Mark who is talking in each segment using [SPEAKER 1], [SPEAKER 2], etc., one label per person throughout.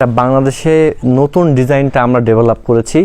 [SPEAKER 1] বাংলাদেশে নতুন ডিজাইনটা আমরা ডেভেলপ করেছি।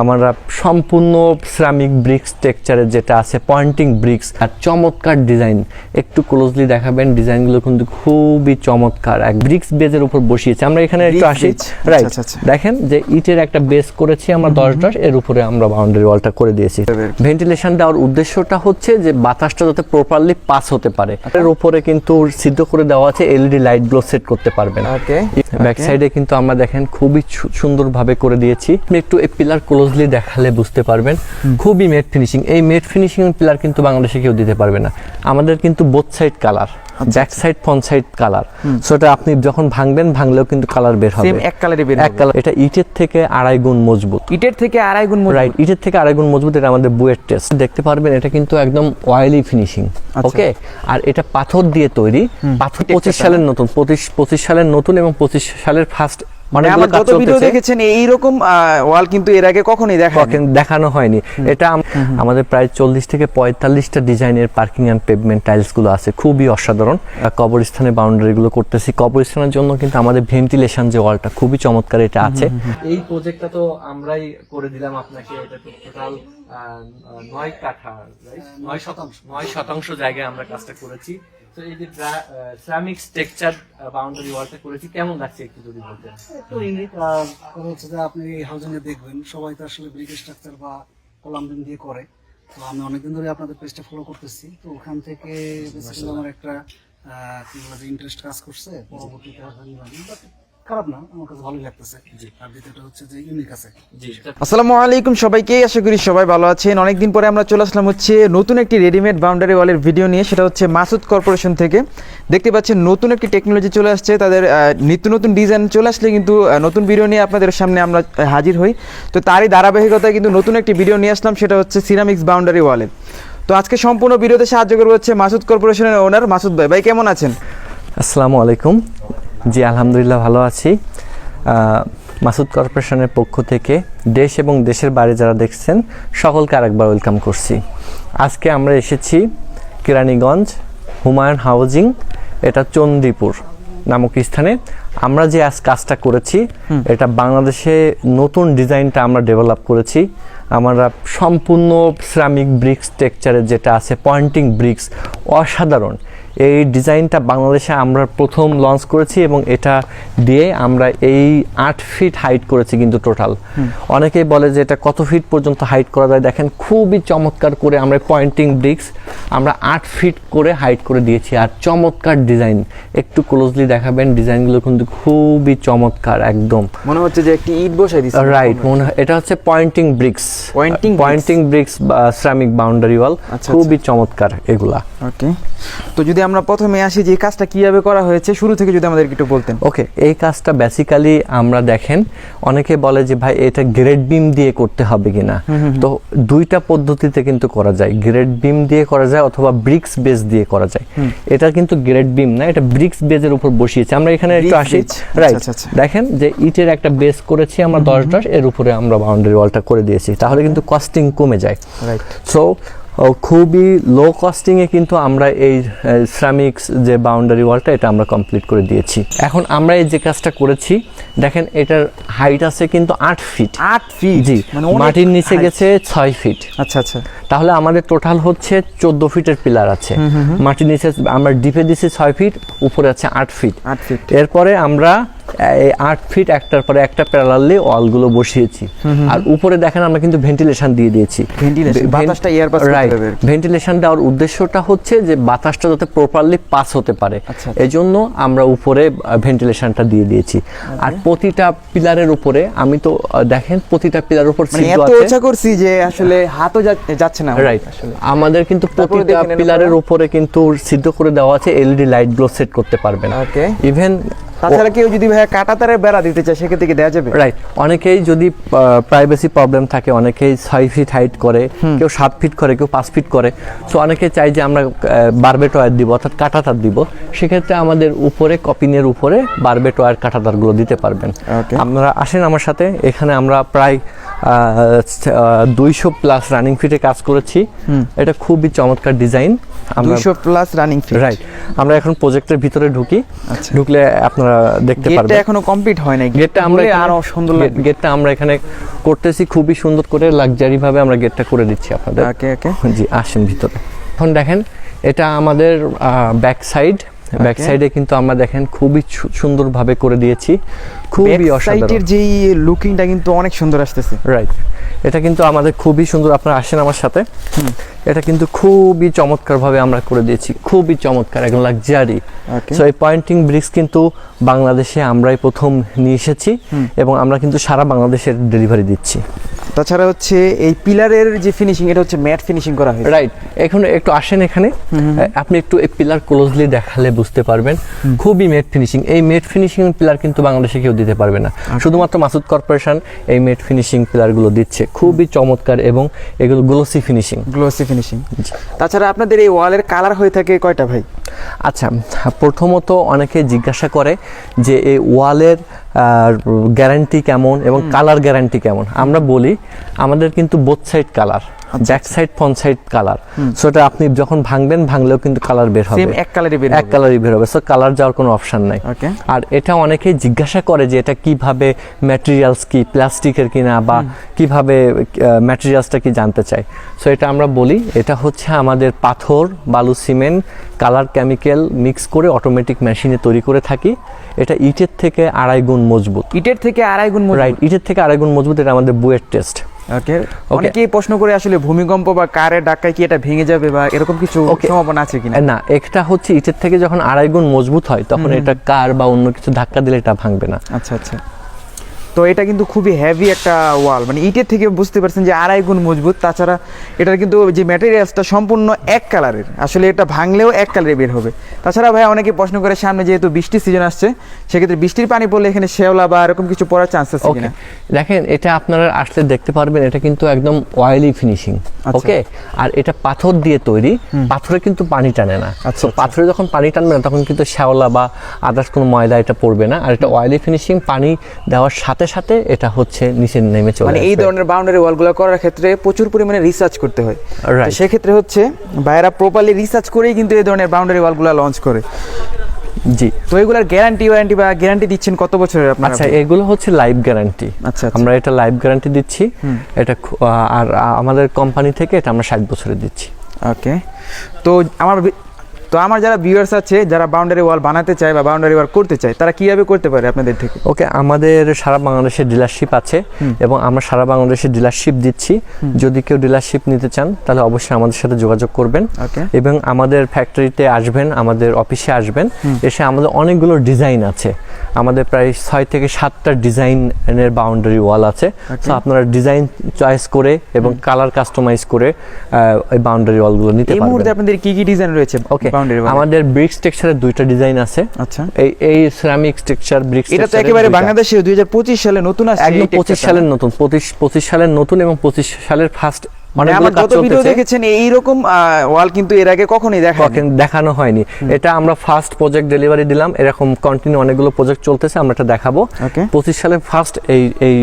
[SPEAKER 1] আমরা সম্পূর্ণ সিরামিক ব্রিক্স টেক্সচারের যেটা আছে পয়েন্টিং ব্রিক্স আর চমৎকার ডিজাইন একটু ক্লোজলি দেখাবেন ডিজাইনগুলো কিন্তু খুবই চমৎকার। এক ব্রিক্স বেজের উপর বসিয়েছি। আমরা এখানে একটু আসি। রাইট
[SPEAKER 2] আচ্ছা, আচ্ছা।
[SPEAKER 1] দেখেন যে ইটের একটা বেস করেছি আমরা দশ দশ এর উপরে আমরা বাউন্ডারি ওয়ালটা করে দিয়েছি। ভেন্টিলেশন দেওয়ার উদ্দেশ্যটা হচ্ছে যে বাতাসটা যাতে প্রপারলি পাস হতে পারে। এর উপরে কিন্তু সিদ্ধ করে দেওয়া আছে এলইডি লাইটগুলো সেট করতে পারবেন।
[SPEAKER 2] ওকে
[SPEAKER 1] ব্যাক সাইডে কিন্তু আমরা দেখেন খুবই সুন্দরভাবে করে দিয়েছি। একটু এই পিলার ক্লোজলি দেখালে বুঝতে পারবেন। খুবই মেট ফিনিশিং এই মেট ফিনিশিং পিলার কিন্তু বাংলাদেশে কেউ দিতে পারবে না। আমাদের কিন্তু both side colour back side front side colour so এটা আপনি যখন ভাঙবেন ভাঙলেও কিন্তু কালার বের হবে।
[SPEAKER 2] এক কালারে বের
[SPEAKER 1] এক কালার এটা ইটের থেকে আড়াই গুণ মজবুত।
[SPEAKER 2] ইটের থেকে আড়াই গুণ মজবুত।
[SPEAKER 1] রাইট ইটের থেকে আড়াই গুণ মজবুত এটা আমাদের টেস্ট দেখতে পারবেন এটা কিন্তু একদম অয়েলি ফিনিশিং। ওকে আর এটা পাথর দিয়ে তৈরি। পাথর পঁচিশ সালের নতুন পঁচিশ পঁচিশ সালের নতুন এবং পঁচিশ সালের ফার্স্ট
[SPEAKER 2] মানে আমরা যত ভিডিও দেখেছেন এইরকম ওয়াল কিন্তু এর আগে কখনোই দেখা
[SPEAKER 1] দেখানো হয়নি। এটা আমাদের প্রায় চল্লিশ থেকে পঁয়তাল্লিশটা ডিজাইনের পার্কিং অ্যান্ড পেভমেন্ট টাইলসগুলো আছে। খুবই অসাধারণ। কবরস্থানে বাউন্ডারি গুলো করতেছি। কবরস্থানের জন্য কিন্তু আমাদের ভেন্টিলেশন যে ওয়ালটা খুবই চমৎকার এটা আছে। এই প্রজেক্টটা তো আমরাই করে দিলাম আপনাকে। এটা টোটাল নয় কাঠা নয় শতাংশ। নয় শতাংশ জায়গায় আমরা কাজটা করেছি। তো এই যে সিরামিক স্ট্রাকচার বাউন্ডারি ওয়ালটা করেছি, কেমন লাগছে একটু যদি বলতেন?
[SPEAKER 3] তো হচ্ছে যে আপনি হাউজিং এ দেখবেন, সবাই তো আসলে ব্রিক স্ট্রাকচার বা কলাম দিয়ে করে। তো আমি অনেকদিন ধরে আপনাদের পেজটা ফলো করতেছি। তো ওখান থেকে বেসিক্যালি আমার একটা ইন্টারেস্ট কাজ করছে, পরবর্তীতে খারাপ না আমার কাছে ভালোই লাগতেছে। আর দ্বিতীয়টা হচ্ছে যে ইউনিক আছে।
[SPEAKER 2] আসসালামু আলাইকুম সবাইকে আশা করি সবাই ভালো আছেন। অনেকদিন পরে আমরা চলে আসলাম হচ্ছে নতুন একটি রেডিমেড বাউন্ডারি ওয়ালের ভিডিও নিয়ে সেটা হচ্ছে মাসুদ কর্পোরেশন থেকে। দেখতে পাচ্ছেন নতুন একটি টেকনোলজি চলে আসছে তাদের নিত্য নতুন ডিজাইন চলে আসলে কিন্তু নতুন ভিডিও নিয়ে আপনাদের সামনে আমরা হাজির হই। তো তারই ধারাবাহিকতায় কিন্তু নতুন একটি ভিডিও নিয়ে আসলাম সেটা হচ্ছে সিরামিক্স বাউন্ডারি ওয়ালের তো আজকে সম্পূর্ণ ভিডিওতে সাহায্য করব হচ্ছে মাসুদ কর্পোরেশনের ওনার মাসুদ ভাই। ভাই কেমন আছেন?
[SPEAKER 1] আসসালামু আলাইকুম। জি আলহামদুলিল্লাহ ভালো আছি। মাসুদ কর্পোরেশনের পক্ষ থেকে দেশ এবং দেশের বাইরে যারা দেখছেন সকলকে আরেকবার ওয়েলকাম করছি। আজকে আমরা এসেছি কেরানীগঞ্জ হুমায়ুন হাউজিং এটা চণ্ডীপুর নামক স্থানে। আমরা যে আজ কাজটা করেছি এটা বাংলাদেশে নতুন ডিজাইনটা আমরা ডেভেলপ করেছি। আমরা সম্পূর্ণ সিরামিক ব্রিক্স টেকচারের যেটা আছে পয়েন্টিং ব্রিক্স অসাধারণ। এই ডিজাইনটা বাংলাদেশে আমরা প্রথম লঞ্চ করেছি এবং এটা দিয়ে আমরা এই আট ফিট হাইট করেছি কিন্তু টোটাল অনেকেই বলে যে এটা কত ফিট পর্যন্ত হাইট করা যায়? দেখেন খুবই চমৎকার করে আমরা পয়েন্টিং ব্রিক্স আমরা আট ফিট করে হাইট করে দিয়েছি। আর চমৎকার ডিজাইন একটু ক্লোজলি দেখাবেন ডিজাইনগুলো কিন্তু খুবই চমৎকার একদম।
[SPEAKER 2] মনে হচ্ছে যে একটি ইট বসাই দিচ্ছে
[SPEAKER 1] রাইট মনে হয় এটা হচ্ছে pointing bricks
[SPEAKER 2] pointing
[SPEAKER 1] pointing bricks বা সিরামিক বাউন্ডারি ওয়াল
[SPEAKER 2] আচ্ছা,
[SPEAKER 1] খুবই চমৎকার এগুলা।
[SPEAKER 2] ওকে তো যদি আমরা প্রথমে আসি যে কাজটা কীভাবে করা হয়েছে শুরু থেকে যদি আমাদেরকে একটু বলতেন।
[SPEAKER 1] ওকে এই কাজটা বেসিক্যালি আমরা দেখেন অনেকে বলে যে ভাই এটা গ্রেড বিম দিয়ে করতে হবে কিনা? তো দুইটা পদ্ধতিতে কিন্তু করা যায়। গ্রেড বিম দিয়ে করা যায় অথবা ব্রিক্স বেস দিয়ে করা যায়। এটা কিন্তু গ্রেড বিম না এটা ব্রিক্স বেজের উপর বসিয়েছি। আমরা এখানে একটু আসি।
[SPEAKER 2] আচ্ছা,
[SPEAKER 1] রাইট
[SPEAKER 2] আচ্ছা, আচ্ছা।
[SPEAKER 1] দেখেন যে ইটের একটা বেস করেছি আমরা দশ দশ এর উপরে আমরা বাউন্ডারি ওয়ালটা করে দিয়েছি। তাহলে কিন্তু কস্টিং কমে যায়।
[SPEAKER 2] রাইট
[SPEAKER 1] সো খুবই লো কস্টিংয়ে কিন্তু আমরা এই শ্রামিক্স যে বাউন্ডারি ওয়ালটা এটা আমরা কমপ্লিট করে দিয়েছি। এখন আমরা এই যে কাজটা করেছি দেখেন এটার হাইট আছে কিন্তু আট ফিট
[SPEAKER 2] আট ফিট
[SPEAKER 1] জি
[SPEAKER 2] মানে
[SPEAKER 1] মাটির নিচে গেছে ছয় ফিট
[SPEAKER 2] আচ্ছা আচ্ছা।
[SPEAKER 1] তাহলে আমাদের টোটাল হচ্ছে চোদ্দ ফিটের পিলার আছে। মাটির নিচে আমরা ডিপে দিছি ছয় ফিট উপরে আছে আট ফিট।
[SPEAKER 2] আট ফিট।
[SPEAKER 1] এরপরে আমরা এই আট ফিট একটার পরে একটা প্যারালালি ওয়ালগুলো বসিয়েছি। আর উপরে দেখেন আমরা কিন্তু ভেন্টিলেশন দিয়ে দিয়েছি। ভেন্টিলেশন দেওয়ার উদ্দেশ্যটা হচ্ছে যে বাতাসটা যাতে প্রপারলি পাস হতে পারে।
[SPEAKER 2] আচ্ছা।
[SPEAKER 1] এই জন্য আমরা উপরে ভেন্টিলেশনটা দিয়ে দিয়েছি। আর প্রতিটা পিলারের উপরে আমি তো দেখেন প্রতিটা পিলার উপর
[SPEAKER 2] মানে করছি যে আসলে হাতও যা- যাচ্ছে না
[SPEAKER 1] রাইট আমাদের কিন্তু প্রতিটা পিলারের উপরে কিন্তু সিদ্ধ করে দেওয়া আছে এলইডি লাইটগুলো সেট করতে পারবেন
[SPEAKER 2] Okay.
[SPEAKER 1] ইভেন
[SPEAKER 2] তাছাড়া কেউ যদি ভাইয়া কাটা তারে বেড়া দিতে চায় সেক্ষেত্রে কি দেওয়া যাবে?
[SPEAKER 1] রাইট অনেকেই যদি প্রাইভেসি প্রবলেম থাকে অনেকেই ছয় ফিট হাইট করে কেউ সাত ফিট করে কেউ পাঁচ ফিট করে। সো অনেকে চাই যে আমরা বারবেট ওয়ার দিব অর্থাৎ কাঁটাতার দিব। সেক্ষেত্রে আমাদের উপরে কপিনের উপরে বারবেট ওয়ার কাঁটাতারগুলো দিতে পারবেন. আপনারা আসেন আমার সাথে। এখানে আমরা প্রায় দুইশো প্লাস রানিং ফিটে কাজ করেছি। এটা খুবই চমৎকার ডিজাইন
[SPEAKER 2] দুইশো প্লাস রানিং ফিট
[SPEAKER 1] রাইট আমরা এখন প্রজেক্টের ভিতরে ঢুকি।
[SPEAKER 2] আচ্ছা।
[SPEAKER 1] ঢুকলে আপনারা দেখতে পারবেন।
[SPEAKER 2] এখনও কমপ্লিট হয় নাই
[SPEAKER 1] গেটটা আমরা
[SPEAKER 2] আরও সুন্দর
[SPEAKER 1] গেটটা আমরা এখানে করতেছি। খুবই সুন্দর করে লাক্সারি ভাবে আমরা গেটটা করে দিচ্ছি আপনাদের।
[SPEAKER 2] ওকে ওকে
[SPEAKER 1] জি আসেন ভিতরে। এখন দেখেন এটা আমাদের ব্যাক সাইড ব্যাক. সাইডে কিন্তু আমরা দেখেন খুবই সুন্দরভাবে করে দিয়েছি। খুবই অসাধারণ।
[SPEAKER 2] যে লুকিংটা কিন্তু অনেক সুন্দর আসতেছে।
[SPEAKER 1] রাইট এটা কিন্তু আমাদের খুবই সুন্দর। আপনারা আসেন আমার সাথে। এটা কিন্তু খুবই চমৎকার ভাবে আমরা করে দিয়েছি। খুবই চমৎকার একদম লাক্সারি সো এই পয়েন্টিং ব্রিক্স কিন্তু বাংলাদেশে আমরাই প্রথম নিয়ে এসেছি এবং আমরা কিন্তু সারা বাংলাদেশের ডেলিভারি দিচ্ছি।
[SPEAKER 2] তাছাড়া হচ্ছে এই পিলারের যে ফিনিশিং এটা হচ্ছে ম্যাট ফিনিশিং করা হয়েছে।
[SPEAKER 1] রাইট এখন একটু আসেন এখানে। আপনি একটু এই পিলার ক্লোজলি দেখালে বুঝতে পারবেন। খুবই মেট ফিনিশিং এই মেট ফিনিশিং পিলার কিন্তু বাংলাদেশে কেউ দিতে পারবে না। শুধুমাত্র মাসুদ কর্পোরেশন এই মেট ফিনিশিং পিলারগুলো দিচ্ছে। খুবই চমৎকার এবং এগুলো গ্লোসি ফিনিশিং
[SPEAKER 2] গ্লোসি ফিনিশিং তাছাড়া আপনাদের এই ওয়ালের কালার হয়ে থাকে কয়টা ভাই?
[SPEAKER 1] আচ্ছা প্রথমত অনেকে জিজ্ঞাসা করে যে এই ওয়ালের গ্যারান্টি কেমন এবং কালার গ্যারান্টি কেমন। আমরা বলি আমাদের কিন্তু both side colour back side front side colour so এটা আপনি যখন ভাঙবেন ভাঙলেও কিন্তু কালার বের হবে।
[SPEAKER 2] এক কালারে বের
[SPEAKER 1] এক কালারই বের হবে। সো কালার যাওয়ার কোনো অপশন নাই।
[SPEAKER 2] ওকে
[SPEAKER 1] আর এটা অনেকেই জিজ্ঞাসা করে যে এটা কীভাবে ম্যাটেরিয়ালস কি প্লাস্টিকের কিনা বা কীভাবে ম্যাটেরিয়ালসটা কি জানতে চাই সো এটা আমরা বলি এটা হচ্ছে আমাদের পাথর বালু সিমেন্ট কালার কেমিক্যাল মিক্স করে অটোমেটিক মেশিনে তৈরি করে থাকি। এটা ইটের থেকে আড়াই গুণ মজবুত।
[SPEAKER 2] ইটের থেকে আড়াই গুণ মজবুত।
[SPEAKER 1] রাইট ইটের থেকে আড়াই গুণ মজবুত এটা আমাদের বুয়ের টেস্ট।
[SPEAKER 2] ওকে অনেকেই প্রশ্ন করে আসলে ভূমিকম্প বা কারের ধাক্কায় কি এটা ভেঙে যাবে বা এরকম কিছু. সম্ভাবনা আছে কিনা?
[SPEAKER 1] না এটা হচ্ছে ইটের থেকে যখন আড়াই গুণ মজবুত হয় তখন এটা কার বা অন্য কিছু ধাক্কা দিলে এটা ভাঙবে না।
[SPEAKER 2] আচ্ছা আচ্ছা। তো এটা কিন্তু খুবই হেভি একটা ওয়াল মানে ইটের থেকে বুঝতে পারছেন যে আড়াই গুণ মজবুত। তাছাড়া এটার কিন্তু যে ম্যাটেরিয়ালসটা সম্পূর্ণ এক কালারের আসলে এটা ভাঙলেও এক কালারে বের হবে। তাছাড়া ভাই অনেকে প্রশ্ন করে সামনে যেহেতু বৃষ্টির সিজন আসছে সেক্ষেত্রে বৃষ্টির পানি পড়লে এখানে শেওলা বা এরকম কিছু পড়ার চান্স আছে কিনা?
[SPEAKER 1] দেখেন এটা আপনারা আসলে দেখতে পারবেন এটা কিন্তু একদম অয়েলি ফিনিশিং
[SPEAKER 2] আচ্ছা।
[SPEAKER 1] ওকে আর এটা পাথর দিয়ে তৈরি পাথরে কিন্তু পানি টানে না।
[SPEAKER 2] আচ্ছা,
[SPEAKER 1] পাথরে যখন পানি টানবে না তখন কিন্তু শ্যাওলা বা আদার্স কোনো ময়লা এটা পড়বে না। আর এটা অয়েলি ফিনিশিং পানি দেওয়ার সাথে সাথে সাথে এটা হচ্ছে নিচে নেমে চলে
[SPEAKER 2] মানে এই ধরনের বাউন্ডারি ওয়ালগুলো করার ক্ষেত্রে প্রচুর পরিমাণে রিসার্চ করতে হয়. সেক্ষেত্রে হচ্ছে ভাইয়েরা প্রপারলি রিসার্চ করেই কিন্তু এই ধরনের বাউন্ডারি ওয়ালগুলো লঞ্চ করে।
[SPEAKER 1] জি।
[SPEAKER 2] তো এগুলার গ্যারান্টি ওয়ারেন্টি বা গ্যারান্টি দিচ্ছেন কত বছরের আপনারা
[SPEAKER 1] আচ্ছা এগুলো হচ্ছে লাইভ গ্যারান্টি
[SPEAKER 2] আচ্ছা, আচ্ছা।
[SPEAKER 1] আমরা এটা লাইভ গ্যারান্টি দিচ্ছি। এটা আর আমাদের কোম্পানি থেকে এটা আমরা ষাট বছরে দিচ্ছি।
[SPEAKER 2] ওকে তো আমার তো আমার যারা ভিউয়ার্স আছে যারা বাউন্ডারি ওয়াল বানাতে চায় বা বাউন্ডারি ওয়াল করতে চায় তারা কীভাবে করতে পারে আপনাদের থেকে?
[SPEAKER 1] ওকে আমাদের সারা বাংলাদেশের ডিলারশিপ আছে এবং আমরা সারা বাংলাদেশে ডিলারশিপ দিচ্ছি। যদি কেউ ডিলারশিপ নিতে চান তাহলে অবশ্যই আমাদের সাথে যোগাযোগ করবেন। এবং আমাদের ফ্যাক্টরিতে আসবেন আমাদের অফিসে আসবেন। এসে আমাদের অনেকগুলো ডিজাইন আছে। আমাদের প্রায় ছয় থেকে সাতটা ডিজাইনের বাউন্ডারি ওয়াল আছে। তো আপনারা ডিজাইন চয়েস করে এবং কালার কাস্টমাইজ করে এই বাউন্ডারি ওয়ালগুলো নিতে
[SPEAKER 2] এই মুহূর্তে আপনাদের কি কি ডিজাইন রয়েছে?
[SPEAKER 1] ওকে
[SPEAKER 2] বাউন্ডারি ওয়াল
[SPEAKER 1] আমাদের টেক্সচারের দুইটা ডিজাইন আছে।
[SPEAKER 2] আচ্ছা।
[SPEAKER 1] এই এই সিরামিক টেক্সচার ব্রিক্স
[SPEAKER 2] এটা তো একেবারে বাংলাদেশে দুই সালে নতুন আসছে
[SPEAKER 1] একদম
[SPEAKER 2] এই
[SPEAKER 1] পঁচিশ
[SPEAKER 2] texture টা।
[SPEAKER 1] সালের নতুন পঁচিশ পঁচিশ সালের নতুন এবং পঁচিশ সালের ফার্স্ট
[SPEAKER 2] মানে আমার ভিডিও দেখেছেন এইরকম ওয়াল কিন্তু এর আগে কখনোই দেখা
[SPEAKER 1] দেখানো হয়নি। এটা আমরা ফার্স্ট প্রজেক্ট ডেলিভারি দিলাম। এরকম কন্টিনিউ অনেকগুলো প্রজেক্ট চলতেছে আমরা এটা দেখাবো। পঁচিশ সালের ফার্স্ট এই এই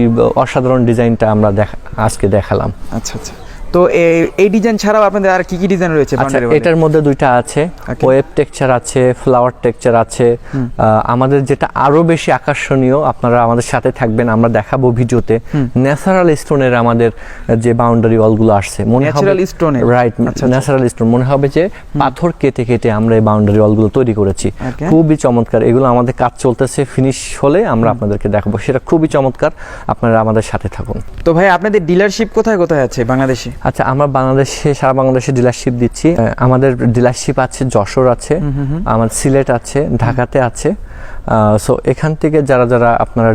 [SPEAKER 1] অসাধারণ ডিজাইনটা আমরা দেখা আজকে দেখালাম।
[SPEAKER 2] আচ্ছা আচ্ছা। তো এই- ডিজাইন ছাড়াও আপনাদের আর কি কি ডিজাইন রয়েছে
[SPEAKER 1] আচ্ছা এটার মধ্যে দুইটা আছে. ওয়েব টেক্সচার আছে ফ্লাওয়ার টেক্সচার আছে। আমাদের যেটা আরও বেশি আকর্ষণীয় আপনারা আমাদের সাথে থাকবেন আমরা দেখাবো ভিডিওতে। ন্যাচারাল স্টোনের আমাদের যে বাউন্ডারি ওয়ালগুলো আসছে মনে হবে
[SPEAKER 2] stone এর?
[SPEAKER 1] রাইট। ন্যাচারাল স্টোন মনে হবে যে পাথর কেটে কেটে আমরা এই বাউন্ডারি ওয়ালগুলো তৈরি করেছি। খুবই চমৎকার। এগুলো আমাদের কাজ চলতেছে ফিনিশ হলে আমরা আপনাদেরকে দেখাবো। সেটা খুবই চমৎকার। আপনারা আমাদের সাথে থাকুন।
[SPEAKER 2] তো ভাই আপনাদের ডিলারশিপ কোথায় কোথায় আছে বাংলাদেশে?
[SPEAKER 1] আচ্ছা আমরা বাংলাদেশে সারা বাংলাদেশে ডিলারশিপ দিচ্ছি। আমাদের ডিলারশিপ আছে যশোর আছে আমার সিলেট আছে ঢাকাতে আছে। সো এখান থেকে যারা যারা আপনারা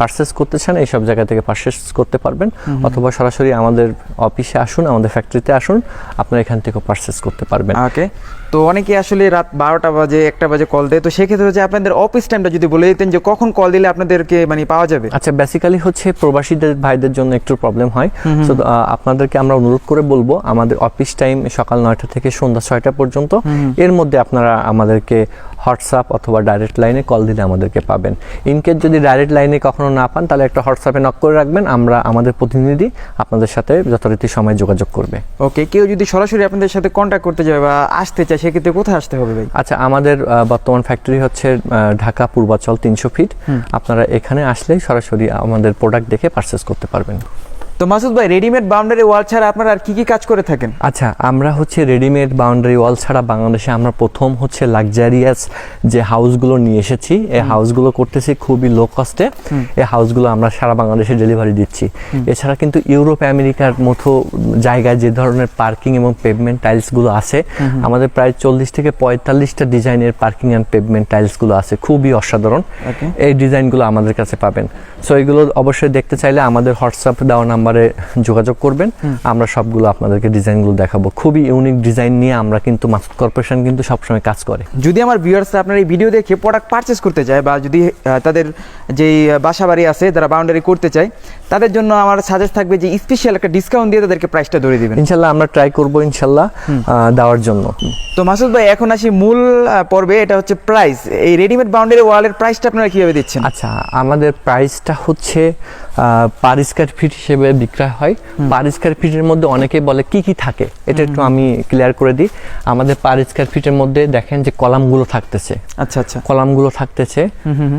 [SPEAKER 1] পারচেস করতে চান এইসব জায়গা থেকে পারচেস করতে পারবেন। অথবা সরাসরি আমাদের অফিসে আসুন আমাদের ফ্যাক্টরিতে আসুন আপনারা এখান থেকে পারচেস করতে পারবেন।
[SPEAKER 2] ওকে তো অনেকে আসলে রাত বারোটা বাজে একটা বাজে কল দেয়। তো সেক্ষেত্রে হচ্ছে আপনাদের অফিস টাইমটা যদি বলে দিতেন যে কখন কল দিলে আপনাদেরকে মানে পাওয়া যাবে?
[SPEAKER 1] আচ্ছা বেসিক্যালি হচ্ছে প্রবাসীদের ভাইদের জন্য একটু প্রবলেম হয়। তো আপনাদেরকে আমরা অনুরোধ করে বলব আমাদের অফিস টাইম সকাল নয়টা থেকে সন্ধ্যা ছয়টা পর্যন্ত। এর মধ্যে আপনারা আমাদেরকে হোয়াটসঅ্যাপ অথবা ডাইরেক্ট লাইনে কল দিলে আমাদেরকে পাবেন। ইনকেস যদি ডাইরেক্ট লাইনে কখনো না পান তাহলে একটা হোয়াটসঅ্যাপে নক করে রাখবেন। আমরা আমাদের প্রতিনিধি আপনাদের সাথে যথারীতি সময় যোগাযোগ করবে।
[SPEAKER 2] ওকে কেউ যদি সরাসরি আপনাদের সাথে কন্ট্যাক্ট করতে চায় বা আসতে চায় সেক্ষেত্রে কোথায় আসতে হবে ভাই?
[SPEAKER 1] আচ্ছা আমাদের বর্তমান ফ্যাক্টরি হচ্ছে ঢাকা পূর্বাচল তিনশো ফিট আপনারা এখানে আসলেই সরাসরি আমাদের প্রোডাক্ট দেখে পারচেস করতে পারবেন।
[SPEAKER 2] তো মাসুদ ভাই রেডিমেড বাউন্ডারি ওয়াল ছাড়া আপনারা আর কি কি কাজ করে থাকেন?
[SPEAKER 1] আচ্ছা আমরা হচ্ছে রেডিমেড বাউন্ডারি ওয়াল ছাড়া বাংলাদেশে আমরা প্রথম হচ্ছে লাক্সারিয়াস যে হাউসগুলো নিয়ে এসেছি এই হাউসগুলো করতেছি খুবই লো কস্টে এই হাউসগুলো আমরা সারা বাংলাদেশে ডেলিভারি দিচ্ছি। এছাড়া কিন্তু ইউরোপ আমেরিকার মতো জায়গায় যে ধরনের পার্কিং এবং পেভমেন্ট টাইলসগুলো আছে আমাদের প্রায় চল্লিশ থেকে পঁয়তাল্লিশটা ডিজাইনের পার্কিং অ্যান্ড পেভমেন্ট টাইলসগুলো আছে খুবই অসাধারণ. এই ডিজাইনগুলো আমাদের কাছে পাবেন। সো এগুলো অবশ্যই দেখতে চাইলে আমাদের হোয়াটসঅ্যাপ দেওয়া নাম্বারে যোগাযোগ করবেন। আমরা সবগুলো আপনাদেরকে ডিজাইনগুলো দেখাবো। খুবই ইউনিক ডিজাইন নিয়ে আমরা কিন্তু মাসুদ কর্পোরেশন কিন্তু সবসময় কাজ করে।
[SPEAKER 2] যদি আমার ভিউয়ার্সরা আপনার এই ভিডিও দেখে প্রোডাক্ট পারচেস করতে চায় বা যদি তাদের যেই বাসা বাড়ি আছে যারা বাউন্ডারি করতে চায় তাদের জন্য আমার সাজেস্ট থাকবে যে স্পেশাল একটা ডিসকাউন্ট দিয়ে তাদেরকে প্রাইসটা ধরে দিবেন।
[SPEAKER 1] ইনশাল্লাহ আমরা ট্রাই করব ইনশাল্লাহ দেওয়ার জন্য।
[SPEAKER 2] তো মাসুদ ভাই এখন আসি মূল পর্বে। এটা হচ্ছে প্রাইস এই রেডিমেড বাউন্ডারি ওয়ালের প্রাইসটা আপনারা কীভাবে দিচ্ছেন?
[SPEAKER 1] আচ্ছা আমাদের প্রাইসটা হচ্ছে পার স্কোয়ার ফিট হিসেবে বিক্রয় হয়। পার স্কোয়ার ফিটের মধ্যে অনেকে বলে কি কি থাকে? এটা একটু আমি ক্লিয়ার করে দিই। আমাদের পার স্কোয়ার ফিটের মধ্যে দেখেন যে কলামগুলো থাকতেছে।
[SPEAKER 2] আচ্ছা আচ্ছা।
[SPEAKER 1] কলামগুলো থাকতেছে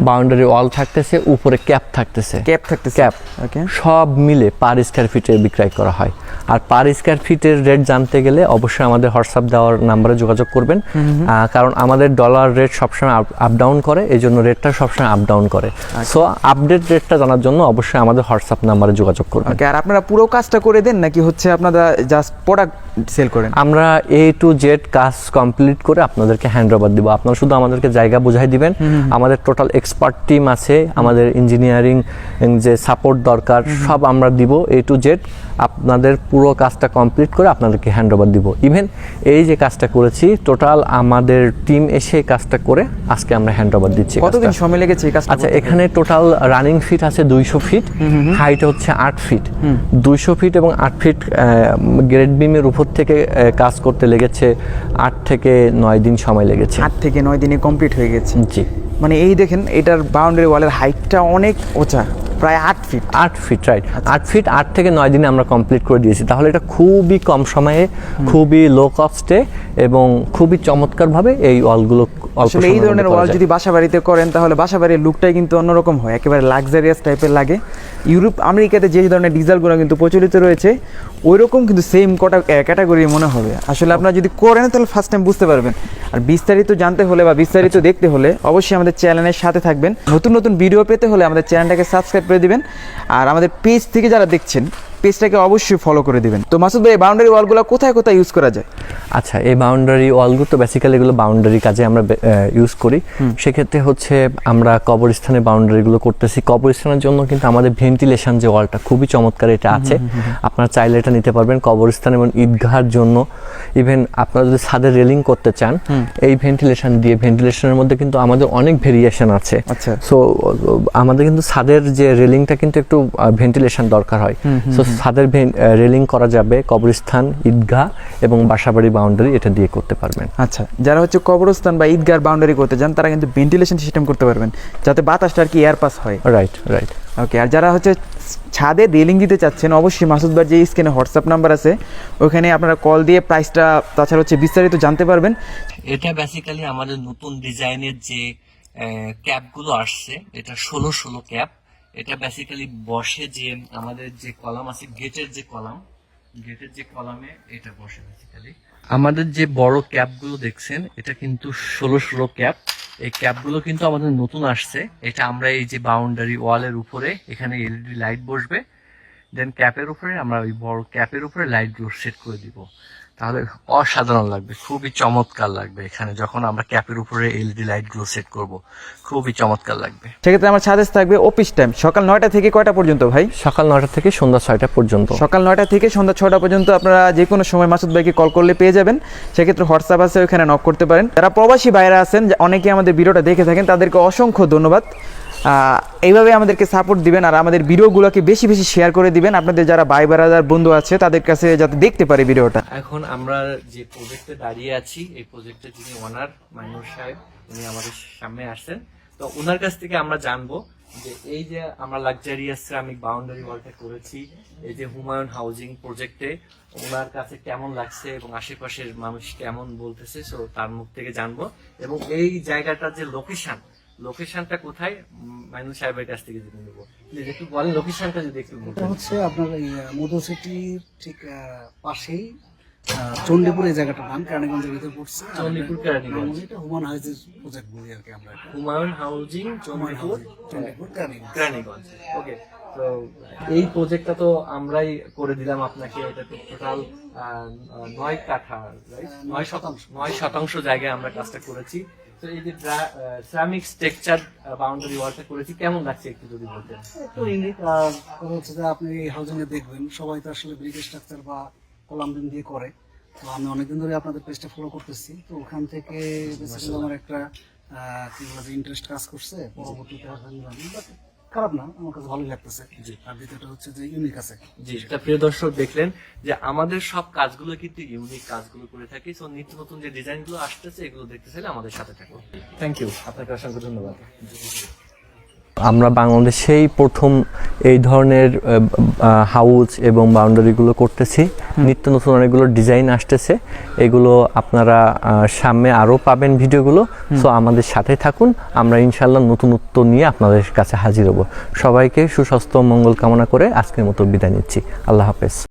[SPEAKER 1] বাউন্ডারি ওয়াল থাকতেছে উপরে ক্যাপ থাকতেছে।
[SPEAKER 2] ক্যাপ থাকতেছে।
[SPEAKER 1] ক্যাপ
[SPEAKER 2] ওকে
[SPEAKER 1] সব মিলে পার স্কোয়ার ফিটে বিক্রয় করা হয়। আর পার স্কোয়ার ফিটের রেট জানতে গেলে অবশ্যই আমাদের হোয়াটসঅ্যাপ দেওয়ার নাম্বারে যোগাযোগ করবেন। কারণ আমাদের ডলার রেট সবসময় আপ ডাউন করে এই জন্য রেটটা সবসময় আপ ডাউন করে। সো আপডেট রেটটা জানার জন্য অবশ্যই আমাদের হোয়াটসঅ্যাপ নাম্বারে যোগাযোগ করবেন।
[SPEAKER 2] ওকে আর আপনারা পুরো কাজটা করে দেন নাকি হচ্ছে আপনারা জাস্ট প্রোডাক্ট সেল করেন?
[SPEAKER 1] আমরা এ টু জেড কাজ কমপ্লিট করে আপনাদেরকে হ্যান্ড ওভার দিব। আপনারা শুধু আমাদেরকে জায়গা বুঝাই দিবেন। আমাদের টোটাল এক্সপার্ট টিম আছে। আমাদের ইঞ্জিনিয়ারিং যে সাপোর্ট দরকার সব আমরা দিব এ টু জেড আপনাদের পুরো কাজটা কমপ্লিট করে আপনাদেরকে হ্যান্ড ওভার দিব। ইভেন এই যে কাজটা করেছি টোটাল আমাদের টিম এসে কাজটা করে আজকে আমরা হ্যান্ড ওভার দিচ্ছি
[SPEAKER 2] কতদিন সময় লেগেছে এই কাজটা
[SPEAKER 1] আচ্ছা এখানে টোটাল রানিং ফিট আছে দুইশো ফিট হাইট হচ্ছে আট ফিট দুইশো ফিট এবং আট ফিট গ্রেড বিমের উপর থেকে কাজ করতে লেগেছে আট থেকে নয় দিন সময় লেগেছে।
[SPEAKER 2] আট থেকে নয় দিনে কমপ্লিট হয়ে গেছে।
[SPEAKER 1] জি।
[SPEAKER 2] মানে এই দেখেন এটার বাউন্ডারি ওয়ালের হাইটটা অনেক উঁচা প্রায় আট ফিট
[SPEAKER 1] আট ফিট রাইট আট ফিট আট থেকে নয় দিনে আমরা কমপ্লিট করে দিয়েছি। তাহলে এটা খুবই কম সময়ে খুবই লো কস্টে এবং খুবই চমৎকারভাবে এই ওয়ালগুলো
[SPEAKER 2] আসলে এই ধরনের ওয়াল যদি বাসা বাড়িতে করেন তাহলে বাসা বাড়ির লুকটাই কিন্তু অন্যরকম হয়। একেবারে লাক্সারিয়াস টাইপের লাগে। ইউরোপ আমেরিকাতে যে ধরনের ডিজেলগুলো কিন্তু প্রচলিত রয়েছে ওই রকম কিন্তু সেম কটা ক্যাটাগরি মনে হবে। আসলে আপনারা যদি করেন তাহলে ফার্স্ট টাইম বুঝতে পারবেন। আর বিস্তারিত জানতে হলে বা বিস্তারিত দেখতে হলে অবশ্যই আমাদের চ্যানেলের সাথে থাকবেন। নতুন নতুন ভিডিও পেতে হলে আমাদের চ্যানেলটাকে সাবস্ক্রাইব করে দিবেন। আর আমাদের পেজ থেকে যারা দেখছেন পেজটাকে অবশ্যই ফলো করে দিবেন। তো মাসুদ ভাই বাউন্ডারি ওয়ালগুলো কোথায় কোথায় ইউজ করা যায়?
[SPEAKER 1] আচ্ছা এই বাউন্ডারি ওয়ালগুলো তো বেসিক্যালি এগুলো বাউন্ডারি কাজে আমরা ইউজ করি। সেক্ষেত্রে হচ্ছে আমরা কবরস্থানে বাউন্ডারিগুলো করতেছি। কবরস্থানের জন্য কিন্তু আমাদের ভেন্টিলেশন যে ওয়ালটা খুবই চমৎকার এটা আছে। আপনারা চাইলে এটা নিতে পারবেন কবরস্থান এবং ঈদগাহার জন্য। ইভেন আপনারা যদি ছাদের রেলিং করতে চান এই ভেন্টিলেশন দিয়ে ভেন্টিলেশনের মধ্যে কিন্তু আমাদের অনেক ভেরিয়েশন আছে।
[SPEAKER 2] আচ্ছা।
[SPEAKER 1] সো আমাদের কিন্তু ছাদের যে রেলিংটা কিন্তু একটু ভেন্টিলেশন দরকার হয়। সো ছাদের রেলিং করা যাবে কবরস্থান ঈদগাহ এবং বাসাবাড়ি বাউন্ডারি এটা দিয়ে করতে পারবেন।
[SPEAKER 2] আচ্ছা যারা হচ্ছে কবরস্থান বা ঈদগাহ বাউন্ডারি করতে চান তারা কিন্তু ভেন্টিলেশন সিস্টেম করতে পারবেন যাতে বাতাসটা আর কি এয়ার পাস হয়।
[SPEAKER 1] রাইট রাইট
[SPEAKER 2] ওকে আর যারা হচ্ছে ছাদে রেলিং দিতে চাচ্ছেন অবশ্যই মাসুদ ভাই যে স্ক্রিনে হোয়াটসঅ্যাপ নাম্বার আছে ওখানে আপনারা কল দিয়ে প্রাইসটা তাছাড়া হচ্ছে বিস্তারিত জানতে পারবেন।
[SPEAKER 1] এটা বেসিক্যালি আমাদের নতুন ডিজাইনের যে ক্যাপগুলো আসছে এটা ষোলো ষোলো ক্যাপ এটা বেসিক্যালি বসে যে আমাদের যে কলাম আছে গেটের যে কলাম গেটের যে কলামে এটা বসে বেসিক্যালি আমাদের যে বড় ক্যাপগুলো দেখছেন, এটা কিন্তু ষোলো ষোলো ক্যাপ এই ক্যাপগুলো কিন্তু আমাদের নতুন আসছে। এটা আমরা এই যে বাউন্ডারি ওয়ালের উপরে, এখানে এলইডি লাইট বসবে। দেন ক্যাপের উপরে আমরা ওই বড় ক্যাপের উপরে লাইটগুলো সেট করে দিব। তাহলে অসাধারণ লাগবে খুবই চমৎকার লাগবে এখানে যখন আমরা ক্যাপের উপরে এলইডি লাইটগুলো সেট করব খুবই চমৎকার লাগবে।
[SPEAKER 2] সেক্ষেত্রে আমার ছাদে থাকবে অফিস টাইম সকাল নয়টা থেকে কয়টা পর্যন্ত ভাই?
[SPEAKER 1] সকাল নয়টা থেকে সন্ধ্যা ছয়টা পর্যন্ত।
[SPEAKER 2] সকাল নয়টা থেকে সন্ধ্যা ছটা পর্যন্ত আপনারা যে কোনো সময় মাসুদ ভাইকে কল করলে পেয়ে যাবেন। সেক্ষেত্রে হোয়াটসঅ্যাপ আছে ওখানে নক করতে পারেন। যারা প্রবাসী বাইরে আছেন যে অনেকে আমাদের ভিডিওটা দেখে থাকেন তাদেরকে অসংখ্য ধন্যবাদ। এইভাবে আমাদেরকে সাপোর্ট দিবেন আর আমাদের ভিডিওগুলোকে বেশি বেশি শেয়ার করে দিবেন। আপনাদের যারা ভাই বেড়াদার বন্ধু আছে, তাদের কাছে যাতে দেখতে পারে ভিডিওটা।
[SPEAKER 1] এখন আমরা যে প্রজেক্টে দাঁড়িয়ে আছি, এই প্রজেক্টে যিনি ওনার মাইনুর সাহেব, উনি আমাদের সামনে আসছেন। তো ওনার কাছ থেকে আমরা জানব যে এই যে আমরা লাক্সারিয়াস সিরামিক বাউন্ডারি ওয়ালটা করেছি, এই যে হুমায়ুন হাউজিং প্রজেক্টে ওনার কাছে কেমন লাগছে এবং আশেপাশের মানুষ কেমন বলতেছে সো তার মুখ থেকে জানব। এবং এই জায়গাটার যে লোকেশন লোকেশনটা কোথায়? মাইনুল সাহেবের কাছ থেকে জেনে নেব। প্লিজ একটু বলেন লোকেশনটা যদি একটু
[SPEAKER 3] এটা হচ্ছে আপনার এই মধু সিটির ঠিক পাশেই চণ্ডীপুর এই জায়গাটার নাম কেরানীগঞ্জের ভিতরে পড়ছে।
[SPEAKER 1] চণ্ডীপুর
[SPEAKER 3] এটা-
[SPEAKER 1] কেরানীগঞ্জ।
[SPEAKER 3] এটা হুমান হাউজের প্রজেক্ট বলি আর কি আমরা
[SPEAKER 1] হুমায়ুন হাউজিং চন্দ্রপুর
[SPEAKER 3] চণ্ডীপুর কেরানীগঞ্জ।
[SPEAKER 1] কেরানীগঞ্জ। ওকে তো এই প্রজেক্টটা তো আমরাই করে দিলাম আপনাকে এটা তো টোটাল নয় কাঠা? নয় শতাংশ। নয় শতাংশ জায়গায় আমরা কাজটা করেছি। তো এই যে সিরামিক স্ট্রাকচার বাউন্ডারি ওয়ালটা করেছি কেমন লাগছে একটু যদি বলতেন?
[SPEAKER 3] তো হচ্ছে যে আপনি হাউজিং এ দেখবেন সবাই তো আসলে ব্রিক স্ট্রাকচার বা কলাম বিম দিয়ে করে। তো আমি অনেকদিন ধরে আপনাদের পেজটা ফলো করতেছি। তো ওখান থেকে আমার একটা কি বলে ইন্টারেস্ট কাজ করছে পরবর্তীতে খারাপ না আমার কাছে ভালোই লাগতেছে।
[SPEAKER 1] জি।
[SPEAKER 3] আর দ্বিতীয়টা হচ্ছে যে ইউনিক আছে।
[SPEAKER 1] জি সেটা প্রিয় দর্শক দেখলেন যে আমাদের সব কাজগুলো কিন্তু ইউনিক কাজগুলো করে থাকি। সো নিত্য নতুন যে ডিজাইনগুলো আসতেছে এগুলো দেখতে চাইলে আমাদের সাথে থাকুন। থ্যাংক ইউ আপনাকে অসংখ্য ধন্যবাদ। আমরা বাংলাদেশেই প্রথম এই ধরনের হাউস এবং বাউন্ডারিগুলো করতেছি। নিত্য নতুন অনেকগুলো ডিজাইন আসতেছে। এগুলো আপনারা সামনে আরও পাবেন ভিডিওগুলো। সো আমাদের সাথে থাকুন। আমরা ইনশাল্লাহ নতুনত্ব নিয়ে আপনাদের কাছে হাজির হব। সবাইকে সুস্বাস্থ্য মঙ্গল কামনা করে আজকের মতো বিদায় নিচ্ছি। আল্লাহ হাফেজ।